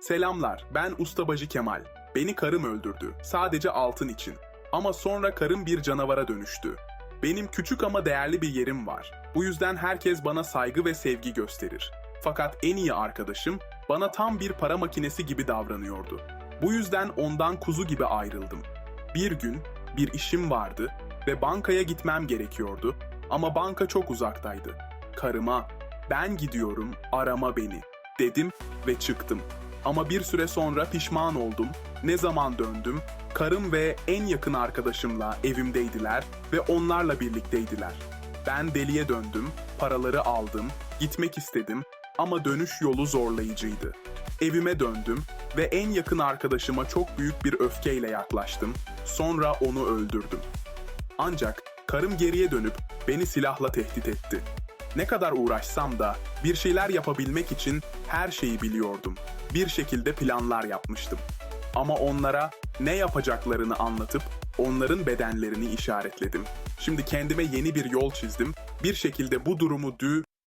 Selamlar, ben Ustabacı Kemal. Beni karım öldürdü, sadece altın için. Ama sonra karım bir canavara dönüştü. Benim küçük ama değerli bir yerim var. Bu yüzden herkes bana saygı ve sevgi gösterir. Fakat en iyi arkadaşım bana tam bir para makinesi gibi davranıyordu. Bu yüzden ondan kuzu gibi ayrıldım. Bir gün bir işim vardı ve bankaya gitmem gerekiyordu ama banka çok uzaktaydı. Karıma ben gidiyorum arama beni dedim ve çıktım. Ama bir süre sonra pişman oldum. Ne zaman döndüm? Karım ve en yakın arkadaşımla evimdeydiler ve onlarla birlikteydiler. Ben deliye döndüm, paraları aldım, gitmek istedim ama dönüş yolu zorlayıcıydı. Evime döndüm ve en yakın arkadaşıma çok büyük bir öfkeyle yaklaştım. Sonra onu öldürdüm. Ancak karım geriye dönüp beni silahla tehdit etti. Ne kadar uğraşsam da bir şeyler yapabilmek için her şeyi biliyordum. Bir şekilde planlar yapmıştım. Ama onlara ne yapacaklarını anlatıp onların bedenlerini işaretledim. Şimdi kendime yeni bir yol çizdim. Bir şekilde bu durumu dü